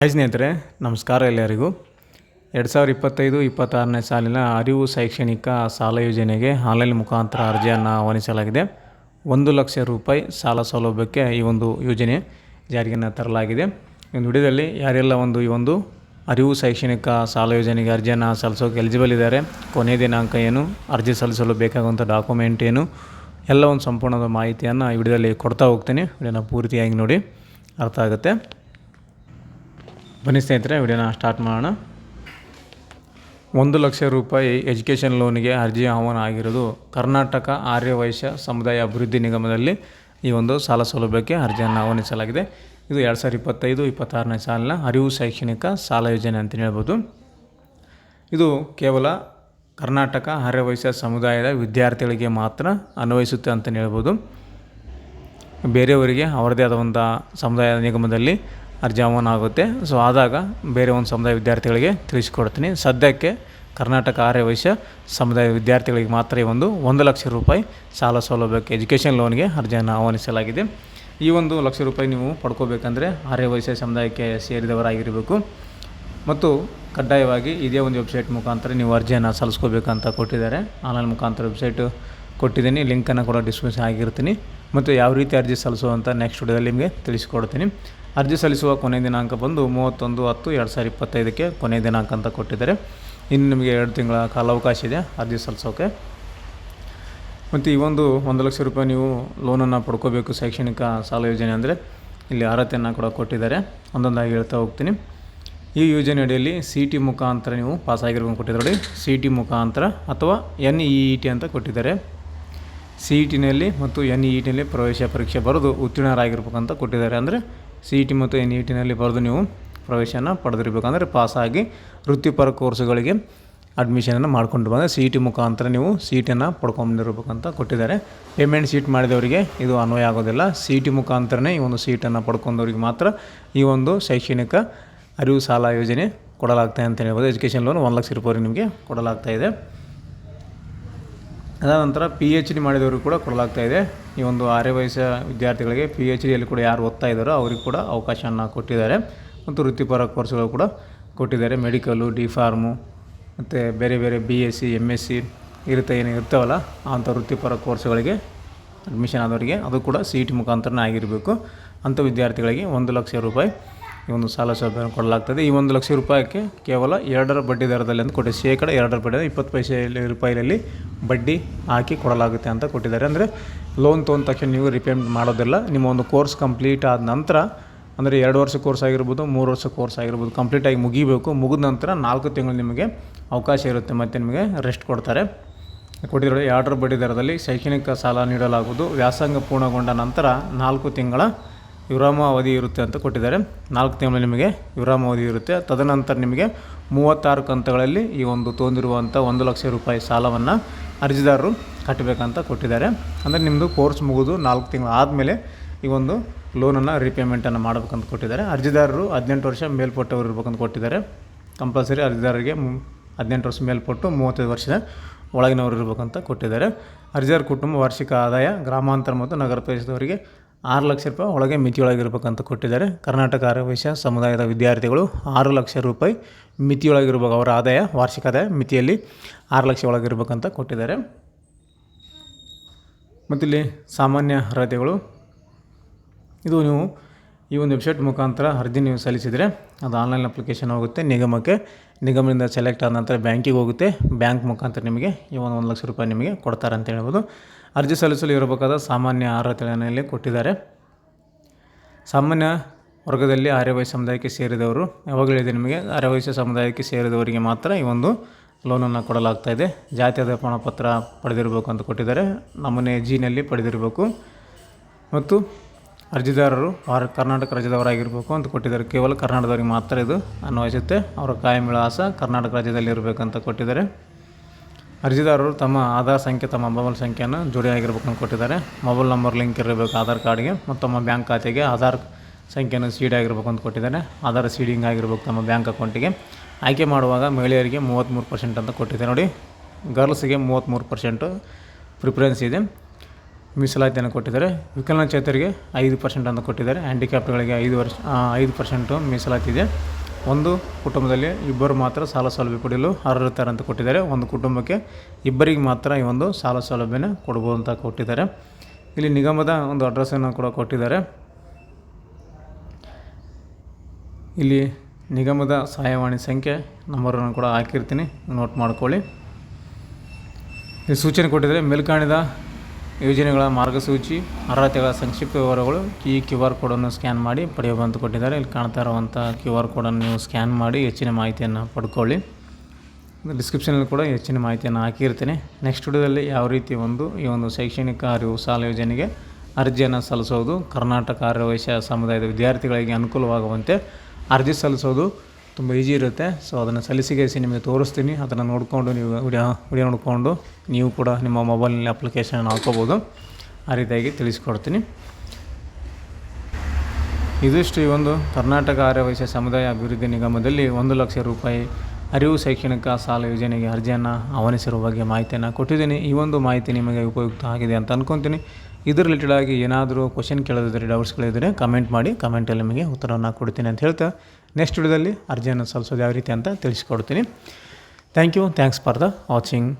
Hi ಸ್ನೇಹಿತರೆ, ನಮಸ್ಕಾರ ಎಲ್ಲರಿಗೂ. ಎರಡು ಸಾವಿರದ ಇಪ್ಪತ್ತೈದು, ಇಪ್ಪತ್ತಾರನೇ ಸಾಲಿನ ಅರಿವು ಶೈಕ್ಷಣಿಕ ಸಾಲ ಯೋಜನೆಗೆ ಆನ್ಲೈನ್ ಮುಖಾಂತರ ಅರ್ಜಿಯನ್ನು ಆಹ್ವಾನಿಸಲಾಗಿದೆ. ಒಂದು ಲಕ್ಷ ರೂಪಾಯಿ ಸಾಲ ಸೌಲಭ್ಯಕ್ಕೆ ಈ ಒಂದು ಯೋಜನೆ ಜಾರಿಯನ್ನು ತರಲಾಗಿದೆ. ಈ ವಿಡಿಯೋದಲ್ಲಿ ಯಾರೆಲ್ಲ ಒಂದು ಈ ಒಂದು ಅರಿವು ಶೈಕ್ಷಣಿಕ ಸಾಲ ಯೋಜನೆಗೆ ಅರ್ಜಿಯನ್ನು ಸಲ್ಲಿಸೋಕೆ ಎಲಿಜಿಬಲ್ ಇದ್ದಾರೆ ಕೊನೆಯ ದಿನಾಂಕ ಏನು, ಅರ್ಜಿ ಸಲ್ಲಿಸಲು ಬೇಕಾಗುವಂಥ ಡಾಕ್ಯುಮೆಂಟ್ ಏನು, ಎಲ್ಲ ಒಂದು ಸಂಪೂರ್ಣದ ಮಾಹಿತಿಯನ್ನು ಈ ವಿಡಿಯೋದಲ್ಲಿ ಕೊಡ್ತಾ ಹೋಗ್ತೀನಿ. ವಿಡಿಯೋನ ಪೂರ್ತಿಯಾಗಿ ನೋಡಿ, ಅರ್ಥ ಆಗುತ್ತೆ. ಬನ್ನಿ ಸ್ನೇಹಿತರೆ, ವಿಡಿಯೋನ ಸ್ಟಾರ್ಟ್ ಮಾಡೋಣ. ಒಂದು ಲಕ್ಷ ರೂಪಾಯಿ ಎಜುಕೇಷನ್ ಲೋನಿಗೆ ಅರ್ಜಿ ಆಹ್ವಾನ ಆಗಿರೋದು ಕರ್ನಾಟಕ ಆರ್ಯ ವೈಶ್ಯ ಸಮುದಾಯ ಅಭಿವೃದ್ಧಿ ನಿಗಮದಲ್ಲಿ ಈ ಒಂದು ಸಾಲ ಸೌಲಭ್ಯಕ್ಕೆ ಅರ್ಜಿಯನ್ನು ಆಹ್ವಾನಿಸಲಾಗಿದೆ. ಇದು ಎರಡು ಸಾವಿರದ ಇಪ್ಪತ್ತೈದು, ಇಪ್ಪತ್ತಾರನೇ ಸಾಲಿನ ಅರಿವು ಶೈಕ್ಷಣಿಕ ಸಾಲ ಯೋಜನೆ ಅಂತಲೇ ಹೇಳ್ಬೋದು. ಇದು ಕೇವಲ ಕರ್ನಾಟಕ ಆರ್ಯ ವೈಶ್ಯ ಸಮುದಾಯದ ವಿದ್ಯಾರ್ಥಿಗಳಿಗೆ ಮಾತ್ರ ಅನ್ವಯಿಸುತ್ತೆ ಅಂತಲೇ ಹೇಳ್ಬೋದು. ಬೇರೆಯವರಿಗೆ ಅವರದೇ ಆದ ಒಂದು ಸಮುದಾಯ ನಿಗಮದಲ್ಲಿ ಅರ್ಜಿ ಆಹ್ವಾನ ಆಗುತ್ತೆ. ಸೊ ಆದಾಗ ಬೇರೆ ಒಂದು ಸಮುದಾಯ ವಿದ್ಯಾರ್ಥಿಗಳಿಗೆ ತಿಳಿಸ್ಕೊಡ್ತೀನಿ. ಸದ್ಯಕ್ಕೆ ಕರ್ನಾಟಕ ಆರ್ಯ ವೈಶ್ಯ ಸಮುದಾಯ ವಿದ್ಯಾರ್ಥಿಗಳಿಗೆ ಮಾತ್ರ ಈ ಒಂದು ಒಂದು ಲಕ್ಷ ರೂಪಾಯಿ ಸಾಲ ಸೌಲಭ್ಯಕ್ಕೆ ಎಜುಕೇಷನ್ ಲೋನ್ಗೆ ಅರ್ಜಿಯನ್ನು ಆಹ್ವಾನಿಸಲಾಗಿದೆ. ಈ ಒಂದು ಲಕ್ಷ ರೂಪಾಯಿ ನೀವು ಪಡ್ಕೋಬೇಕಂದ್ರೆ ಆರ್ಯ ವೈಶ್ಯ ಸಮುದಾಯಕ್ಕೆ ಸೇರಿದವರಾಗಿರಬೇಕು. ಮತ್ತು ಕಡ್ಡಾಯವಾಗಿ ಇದೇ ಒಂದು ವೆಬ್ಸೈಟ್ ಮುಖಾಂತರ ನೀವು ಅರ್ಜಿಯನ್ನು ಸಲ್ಲಿಸ್ಕೋಬೇಕಂತ ಕೊಟ್ಟಿದ್ದಾರೆ. ಆನ್ಲೈನ್ ಮುಖಾಂತರ ವೆಬ್ಸೈಟ್ ಕೊಟ್ಟಿದ್ದೀನಿ. ಲಿಂಕನ್ನು ಕೂಡ ಡಿಸ್ಕ್ರಿಪ್ಷನ್ ಆಗಿರ್ತೀನಿ ಮತ್ತು ಯಾವ ರೀತಿ ಅರ್ಜಿ ಸಲ್ಲಿಸುವಂಥ ನೆಕ್ಸ್ಟ್ ವಿಡಿಯೋದಲ್ಲಿ ನಿಮಗೆ ತಿಳಿಸ್ಕೊಡ್ತೀನಿ. ಅರ್ಜಿ ಸಲ್ಲಿಸುವ ಕೊನೆಯ ದಿನಾಂಕ ಬಂದು ಮೂವತ್ತೊಂದು ಹತ್ತು ಎರಡು ಸಾವಿರದ ಇಪ್ಪತ್ತೈದಕ್ಕೆ ಕೊನೆಯ ದಿನಾಂಕ ಅಂತ ಕೊಟ್ಟಿದ್ದಾರೆ. ಇನ್ನು ನಿಮಗೆ ಎರಡು ತಿಂಗಳ ಕಾಲಾವಕಾಶ ಇದೆ ಅರ್ಜಿ ಸಲ್ಲಿಸೋಕೆ. ಮತ್ತು ಈ ಒಂದು ಒಂದು ಲಕ್ಷ ರೂಪಾಯಿ ನೀವು ಲೋನನ್ನು ಪಡ್ಕೋಬೇಕು ಶೈಕ್ಷಣಿಕ ಸಾಲ ಯೋಜನೆ ಅಂದರೆ ಇಲ್ಲಿ ಅರ್ಹತೆಯನ್ನು ಕೂಡ ಕೊಟ್ಟಿದ್ದಾರೆ. ಒಂದೊಂದಾಗಿ ಹೇಳ್ತಾ ಹೋಗ್ತೀನಿ. ಈ ಯೋಜನೆ ಅಡಿಯಲ್ಲಿ ಸಿ ಟಿ ಮುಖಾಂತರ ನೀವು ಪಾಸ್ ಆಗಿರ್ಬೇಕು ಕೊಟ್ಟಿದ್ದಾರೆ ನೋಡಿ. ಸಿ ಟಿ ಮುಖಾಂತರ ಅಥವಾ ಎನ್ ಇ ಇ ಟಿ ಅಂತ ಕೊಟ್ಟಿದ್ದಾರೆ. ಸಿ ಇ ಟಿನಲ್ಲಿ ಮತ್ತು ಎನ್ ಇ ಇ ಟಿನಲ್ಲಿ ಪ್ರವೇಶ ಪರೀಕ್ಷೆ ಬರೆದು ಉತ್ತೀರ್ಣರಾಗಿರ್ಬೇಕಂತ ಕೊಟ್ಟಿದ್ದಾರೆ. ಅಂದರೆ ಸಿ ಇ ಟಿ ಮತ್ತು ಎನ್ ಇ ಟಿನಲ್ಲಿ ಬರೆದು ನೀವು ಪ್ರವೇಶನ ಪಡೆದಿರಬೇಕಂದ್ರೆ ಪಾಸಾಗಿ ವೃತ್ತಿಪರ ಕೋರ್ಸ್ಗಳಿಗೆ ಅಡ್ಮಿಷನನ್ನು ಮಾಡ್ಕೊಂಡು ಬಂದರೆ ಸಿ ಇ ಟಿ ಮುಖಾಂತರ ನೀವು ಸೀಟನ್ನು ಪಡ್ಕೊಂಡಿರ್ಬೇಕಂತ ಕೊಟ್ಟಿದ್ದಾರೆ. ಪೇಮೆಂಟ್ ಸೀಟ್ ಮಾಡಿದವರಿಗೆ ಇದು ಅನ್ವಯ ಆಗೋದಿಲ್ಲ. ಸಿ ಇ ಟಿ ಮುಖಾಂತರನೇ ಈ ಒಂದು ಸೀಟನ್ನು ಪಡ್ಕೊಂಡವ್ರಿಗೆ ಮಾತ್ರ ಈ ಒಂದು ಶೈಕ್ಷಣಿಕ ಅರಿವು ಸಾಲ ಯೋಜನೆ ಕೊಡಲಾಗ್ತಾಯಿದೆ ಅಂತ ಹೇಳ್ಬೋದು. ಎಜುಕೇಷನ್ ಲೋನ್ ಒಂದು ಲಕ್ಷ ರೂಪಾಯಿ ನಿಮಗೆ ಕೊಡಲಾಗ್ತಾ ಇದೆ. ಅದಾದ ನಂತರ ಪಿ ಎಚ್ ಡಿ ಮಾಡಿದವರು ಕೂಡ ಕೊಡಲಾಗ್ತಾ ಇದೆ. ಈ ಒಂದು ಆರ್ಯ ವಯಸ್ಸ ವಿದ್ಯಾರ್ಥಿಗಳಿಗೆ ಪಿ ಎಚ್ ಡಿಯಲ್ಲಿ ಕೂಡ ಯಾರು ಓದ್ತಾ ಇದ್ದಾರೋ ಅವ್ರಿಗೆ ಕೂಡ ಅವಕಾಶವನ್ನು ಕೊಟ್ಟಿದ್ದಾರೆ. ಮತ್ತು ವೃತ್ತಿಪರ ಕೋರ್ಸ್ಗಳು ಕೂಡ ಕೊಟ್ಟಿದ್ದಾರೆ. ಮೆಡಿಕಲ್ಲು ಡಿ ಫಾರ್ಮು ಮತ್ತು ಬೇರೆ ಬೇರೆ B S C M S C ಇರುತ್ತೆ, ಏನು ಇರ್ತಾವಲ್ಲ ಅಂಥ ವೃತ್ತಿಪರ ಕೋರ್ಸ್ಗಳಿಗೆ ಅಡ್ಮಿಷನ್ ಆದವರಿಗೆ ಅದು ಕೂಡ ಸಿ ಇ ಮುಖಾಂತರನೇ ಆಗಿರಬೇಕು. ಅಂಥ ವಿದ್ಯಾರ್ಥಿಗಳಿಗೆ ಒಂದು ಲಕ್ಷ ರೂಪಾಯಿ ಈ ಒಂದು ಸಾಲ ಸೌಲಭ್ಯ ಕೊಡಲಾಗ್ತದೆ. ಈ ಒಂದು ಲಕ್ಷ ರೂಪಾಯಿಗೆ ಕೇವಲ ಎರಡರ ಬಡ್ಡಿ ದರದಲ್ಲಿ ಅಂತ ಕೊಟ್ಟಿದೆ ಶೇಕಡ ಎರಡರ ಬಡ್ಡಿ ಇಪ್ಪತ್ತು ಪೈಸೆ ರೂಪಾಯಿಯಲ್ಲಿ ಬಡ್ಡಿ ಹಾಕಿ ಕೊಡಲಾಗುತ್ತೆ ಅಂತ ಕೊಟ್ಟಿದ್ದಾರೆ. ಅಂದರೆ ಲೋನ್ ತೊಗೊಂಡ ತಕ್ಷಣ ನೀವು ರಿಪೇಮೆಂಟ್ ಮಾಡೋದಿಲ್ಲ. ನಿಮ್ಮ ಒಂದು ಕೋರ್ಸ್ ಕಂಪ್ಲೀಟ್ ಆದ ನಂತರ ಅಂದರೆ ಎರಡು ವರ್ಷ ಕೋರ್ಸ್ ಆಗಿರ್ಬೋದು, ಮೂರು ವರ್ಷ ಕೋರ್ಸ್ ಆಗಿರ್ಬೋದು ಕಂಪ್ಲೀಟಾಗಿ ಮುಗಿಬೇಕು. ಮುಗಿದ ನಂತರ ನಾಲ್ಕು ತಿಂಗಳು ನಿಮಗೆ ಅವಕಾಶ ಇರುತ್ತೆ. ಮತ್ತು ನಿಮಗೆ ರೆಸ್ಟ್ ಕೊಡ್ತಾರೆ. ಕೊಟ್ಟಿರೋ ಎರಡರ ಬಡ್ಡಿ ದರದಲ್ಲಿ ಶೈಕ್ಷಣಿಕ ಸಾಲ ನೀಡಲಾಗುವುದು. ವ್ಯಾಸಂಗ ಪೂರ್ಣಗೊಂಡ ನಂತರ ನಾಲ್ಕು ತಿಂಗಳ ವಿರಾಮ ಅವಧಿ ಇರುತ್ತೆ ಅಂತ ಕೊಟ್ಟಿದ್ದಾರೆ. ನಾಲ್ಕು ತಿಂಗಳು ನಿಮಗೆ ವಿರಾಮ ಅವಧಿ ಇರುತ್ತೆ. ತದನಂತರ ನಿಮಗೆ ಮೂವತ್ತಾರು ಕಂತುಗಳಲ್ಲಿ ಈ ಒಂದು ತೊಂದಿರುವಂಥ ಒಂದು ಲಕ್ಷ ರೂಪಾಯಿ ಸಾಲವನ್ನು ಅರ್ಜಿದಾರರು ಕಟ್ಟಬೇಕಂತ ಕೊಟ್ಟಿದ್ದಾರೆ. ಅಂದರೆ ನಿಮ್ಮದು ಕೋರ್ಸ್ ಮುಗಿದು ನಾಲ್ಕು ತಿಂಗಳು ಆದಮೇಲೆ ಈ ಒಂದು ಲೋನನ್ನು ರೀಪೇಮೆಂಟನ್ನು ಮಾಡಬೇಕಂತ ಕೊಟ್ಟಿದ್ದಾರೆ. ಅರ್ಜಿದಾರರು ಹದಿನೆಂಟು ವರ್ಷ ಮೇಲ್ಪಟ್ಟವರು ಇರ್ಬೇಕಂತ ಕೊಟ್ಟಿದ್ದಾರೆ. ಕಂಪಲ್ಸರಿ ಅರ್ಜಿದಾರರಿಗೆ ಹದಿನೆಂಟು ವರ್ಷ ಮೇಲ್ಪಟ್ಟು ಮೂವತ್ತೈದು ವರ್ಷದ ಒಳಗಿನವರು ಇರಬೇಕಂತ ಕೊಟ್ಟಿದ್ದಾರೆ. ಅರ್ಜಿದಾರ ಕುಟುಂಬ ವಾರ್ಷಿಕ ಆದಾಯ ಗ್ರಾಮಾಂತರ ಮತ್ತು ನಗರ ಪ್ರದೇಶದವರಿಗೆ ಆರು ಲಕ್ಷ ರೂಪಾಯಿ ಒಳಗೆ ಮಿತಿಯೊಳಗಿರ್ಬೇಕಂತ ಕೊಟ್ಟಿದ್ದಾರೆ. ಕರ್ನಾಟಕ ಆರ್ಯವೈಶ್ಯ ಸಮುದಾಯದ ವಿದ್ಯಾರ್ಥಿಗಳು ಆರು ಲಕ್ಷ ರೂಪಾಯಿ ಮಿತಿಯೊಳಗಿರ್ಬೇಕು ಅವರ ಆದಾಯ, ವಾರ್ಷಿಕ ಆದಾಯ ಮಿತಿಯಲ್ಲಿ ಆರು ಲಕ್ಷ ಒಳಗಿರ್ಬೇಕಂತ ಕೊಟ್ಟಿದ್ದಾರೆ. ಮತ್ತಿಲ್ಲಿ ಸಾಮಾನ್ಯ ಅರ್ಹತೆಗಳು. ಇದು ನೀವು ಈ ಒಂದು ವೆಬ್ಸೈಟ್ ಮುಖಾಂತರ ಅರ್ಜಿ ನೀವು ಸಲ್ಲಿಸಿದರೆ ಅದು ಆನ್ಲೈನ್ ಅಪ್ಲಿಕೇಶನ್ ಹೋಗುತ್ತೆ. ನಿಗಮಕ್ಕೆ, ನಿಗಮದಿಂದ ಸೆಲೆಕ್ಟ್ ಆದ ನಂತರ ಬ್ಯಾಂಕಿಗೆ ಹೋಗುತ್ತೆ. ಬ್ಯಾಂಕ್ ಮುಖಾಂತರ ನಿಮಗೆ ಈ ಒಂದು ಒಂದು ಲಕ್ಷ ರೂಪಾಯಿ ನಿಮಗೆ ಕೊಡ್ತಾರೆ ಅಂತ ಹೇಳ್ಬೋದು. ಅರ್ಜಿ ಸಲ್ಲಿಸಲು ಇರಬೇಕಾದ ಸಾಮಾನ್ಯ ಅರ್ಹತೆಗಳನ್ನು ಇಲ್ಲಿ ಕೊಟ್ಟಿದ್ದಾರೆ. ಸಾಮಾನ್ಯ ವರ್ಗದಲ್ಲಿ ಆರ್ಯವೈಶ್ಯ ಸಮುದಾಯಕ್ಕೆ ಸೇರಿದವರು, ಯಾವಾಗಲೂ ಇದೆ ನಿಮಗೆ, ಆರ್ಯವೈಶ್ಯ ಸಮುದಾಯಕ್ಕೆ ಸೇರಿದವರಿಗೆ ಮಾತ್ರ ಈ ಒಂದು ಲೋನನ್ನು ಕೊಡಲಾಗ್ತಾ ಇದೆ. ಜಾತಿಯಾದ ಪ್ರಮಾಣಪತ್ರ ಪಡೆದಿರಬೇಕು ಅಂತ ಕೊಟ್ಟಿದ್ದಾರೆ. ನಮೂನೆ ಜಿನಲ್ಲಿ ಪಡೆದಿರಬೇಕು. ಮತ್ತು ಅರ್ಜಿದಾರರು ಅವರ ಕರ್ನಾಟಕ ರಾಜ್ಯದವರಾಗಿರಬೇಕು ಅಂತ ಕೊಟ್ಟಿದ್ದಾರೆ. ಕೇವಲ ಕರ್ನಾಟಕದವರಿಗೆ ಮಾತ್ರ ಇದು ಅನ್ವಯಿಸುತ್ತೆ. ಅವರ ಕಾಯಂ ವಿಳಾಸ ಕರ್ನಾಟಕ ರಾಜ್ಯದಲ್ಲಿ ಇರಬೇಕಂತ ಕೊಟ್ಟಿದ್ದಾರೆ. ಅರ್ಜಿದಾರರು ತಮ್ಮ ಆಧಾರ್ ಸಂಖ್ಯೆ, ತಮ್ಮ ಮೊಬೈಲ್ ಸಂಖ್ಯೆಯನ್ನು ಜೋಡಿಯಾಗಿರ್ಬೇಕು ಅಂತ ಕೊಟ್ಟಿದ್ದಾರೆ. ಮೊಬೈಲ್ ನಂಬರ್, ಲಿಂಕ್ ಇರಬೇಕು, ಆಧಾರ್ ಕಾರ್ಡ್ಗೆ. ಮತ್ತು ತಮ್ಮ ಬ್ಯಾಂಕ್ ಖಾತೆಗೆ ಆಧಾರ್ ಸಂಖ್ಯೆಯನ್ನು ಸೀಡ್ ಆಗಿರ್ಬೇಕು ಅಂತ ಕೊಟ್ಟಿದ್ದಾರೆ. ಆಧಾರ್ ಸೀಡಿಂಗ್ ಆಗಿರ್ಬೇಕು ತಮ್ಮ ಬ್ಯಾಂಕ್ ಅಕೌಂಟಿಗೆ. ಆಯ್ಕೆ ಮಾಡುವಾಗ ಮಹಿಳೆಯರಿಗೆ ಮೂವತ್ತ್ಮೂರು ಪರ್ಸೆಂಟ್ ಅಂತ ಕೊಟ್ಟಿದ್ದಾರೆ. ನೋಡಿ, ಗರ್ಲ್ಸ್ಗೆ ಮೂವತ್ತ್ಮೂರು ಪರ್ಸೆಂಟು ಪ್ರಿಫರೆನ್ಸ್ ಇದೆ. ಮೀಸಲಾತಿಯನ್ನು ಕೊಟ್ಟಿದ್ದಾರೆ. ವಿಕಲನಚೇತರಿಗೆ ಐದು ಪರ್ಸೆಂಟ್ ಅಂತ ಕೊಟ್ಟಿದ್ದಾರೆ. ಹ್ಯಾಂಡಿಕ್ಯಾಪ್ಟ್ಗಳಿಗೆ ಐದು ವರ್ಷ ಐದು ಪರ್ಸೆಂಟು ಮೀಸಲಾತಿ ಇದೆ. ಒಂದು ಕುಟುಂಬದಲ್ಲಿ ಇಬ್ಬರು ಮಾತ್ರ ಸಾಲ ಸೌಲಭ್ಯ ಪಡೆಯಲು ಅರ್ಹರಿರ್ತಾರೆ ಅಂತ ಕೊಟ್ಟಿದ್ದಾರೆ. ಒಂದು ಕುಟುಂಬಕ್ಕೆ ಇಬ್ಬರಿಗೆ ಮಾತ್ರ ಈ ಒಂದು ಸಾಲ ಸೌಲಭ್ಯನ ಕೊಡ್ಬೋದು ಅಂತ ಕೊಟ್ಟಿದ್ದಾರೆ. ಇಲ್ಲಿ ನಿಗಮದ ಒಂದು ಅಡ್ರೆಸ್ಸನ್ನು ಕೂಡ ಕೊಟ್ಟಿದ್ದಾರೆ. ಇಲ್ಲಿ ನಿಗಮದ ಸಹಾಯವಾಣಿ ಸಂಖ್ಯೆ ನಂಬರನ್ನು ಕೂಡ ಹಾಕಿರ್ತೀನಿ. ನೋಟ್ ಮಾಡ್ಕೊಳ್ಳಿ. ಸೂಚನೆ ಕೊಟ್ಟಿದ್ದಾರೆ, ಮೇಲ್ಕಾಣಿದ ಯೋಜನೆಗಳ ಮಾರ್ಗಸೂಚಿ, ಅರ್ಹತೆಗಳ ಸಂಕ್ಷಿಪ್ತ ವಿವರಗಳು, ಈ ಕ್ಯೂ ಆರ್ ಕೋಡನ್ನು ಸ್ಕ್ಯಾನ್ ಮಾಡಿ ಪಡೆಯಬಹುದು ಕೊಟ್ಟಿದ್ದಾರೆ. ಇಲ್ಲಿ ಕಾಣ್ತಾ ಇರುವಂಥ ಕ್ಯೂ ಆರ್ ಕೋಡನ್ನು ನೀವು ಸ್ಕ್ಯಾನ್ ಮಾಡಿ ಹೆಚ್ಚಿನ ಮಾಹಿತಿಯನ್ನು ಪಡ್ಕೊಳ್ಳಿ. ಡಿಸ್ಕ್ರಿಪ್ಷನಲ್ಲಿ ಕೂಡ ಹೆಚ್ಚಿನ ಮಾಹಿತಿಯನ್ನು ಹಾಕಿರ್ತೀನಿ. ನೆಕ್ಸ್ಟ್ ವಿಡಿಯೋದಲ್ಲಿ ಯಾವ ರೀತಿ ಒಂದು ಈ ಒಂದು ಶೈಕ್ಷಣಿಕ ಅರಿವು ಸಾಲ ಯೋಜನೆಗೆ ಅರ್ಜಿಯನ್ನು ಸಲ್ಲಿಸೋದು, ಕರ್ನಾಟಕ ಆರ್ಯವೈಶ್ಯ ಸಮುದಾಯದ ವಿದ್ಯಾರ್ಥಿಗಳಿಗೆ ಅನುಕೂಲವಾಗುವಂತೆ ಅರ್ಜಿ ಸಲ್ಲಿಸೋದು ತುಂಬ ಈಜಿ ಇರುತ್ತೆ. ಸೊ ಅದನ್ನು ಸಲ್ಲಿಸಿಗೇರಿಸಿ ನಿಮಗೆ ತೋರಿಸ್ತೀನಿ. ಅದನ್ನು ನೋಡಿಕೊಂಡು ನೀವು ವಿಡಿಯೋ ವಿಡಿಯೋ ನೋಡಿಕೊಂಡು ನೀವು ಕೂಡ ನಿಮ್ಮ ಮೊಬೈಲ್ನಲ್ಲಿ ಅಪ್ಲಿಕೇಶನ್ ಹಾಕೋಬೋದು. ಆ ರೀತಿಯಾಗಿ ತಿಳಿಸ್ಕೊಡ್ತೀನಿ. ಇದಿಷ್ಟು ಈ ಒಂದು ಕರ್ನಾಟಕ ಆರ್ಯವೈಶ್ಯ ಸಮುದಾಯ ಅಭಿವೃದ್ಧಿ ನಿಗಮದಲ್ಲಿ ಒಂದು ಲಕ್ಷ ರೂಪಾಯಿ ಅರಿವು ಶೈಕ್ಷಣಿಕ ಸಾಲ ಯೋಜನೆಗೆ ಅರ್ಜಿಯನ್ನು ಆಹ್ವಾನಿಸಿರುವ ಬಗ್ಗೆ ಮಾಹಿತಿಯನ್ನು ಕೊಟ್ಟಿದ್ದೀನಿ. ಈ ಒಂದು ಮಾಹಿತಿ ನಿಮಗೆ ಉಪಯುಕ್ತ ಆಗಿದೆ ಅಂತ ಅಂದ್ಕೊತೀನಿ ಇದ್ರ ರಿಲೇಟೆಡ್ ಆಗಿ ಏನಾದರೂ ಕ್ವಶನ್ ಕೇಳೋದಿದ್ರೆ ಡೌಟ್ಸ್ಗಳಿದ್ದರೆ ಕಮೆಂಟ್ ಮಾಡಿ ಕಮೆಂಟಲ್ಲಿ ನಿಮಗೆ ಉತ್ತರವನ್ನು ಕೊಡ್ತೀನಿ ಅಂತ ಹೇಳ್ತಾ ನೆಕ್ಸ್ಟ್ ವಿಡಿಯೋದಲ್ಲಿ ಅರ್ಜಿಯನ್ನು ಸಲ್ಲಿಸೋದು ಯಾವ ರೀತಿ ಅಂತ ತಿಳಿಸ್ಕೊಡ್ತೀನಿ. Thank you thanks for the watching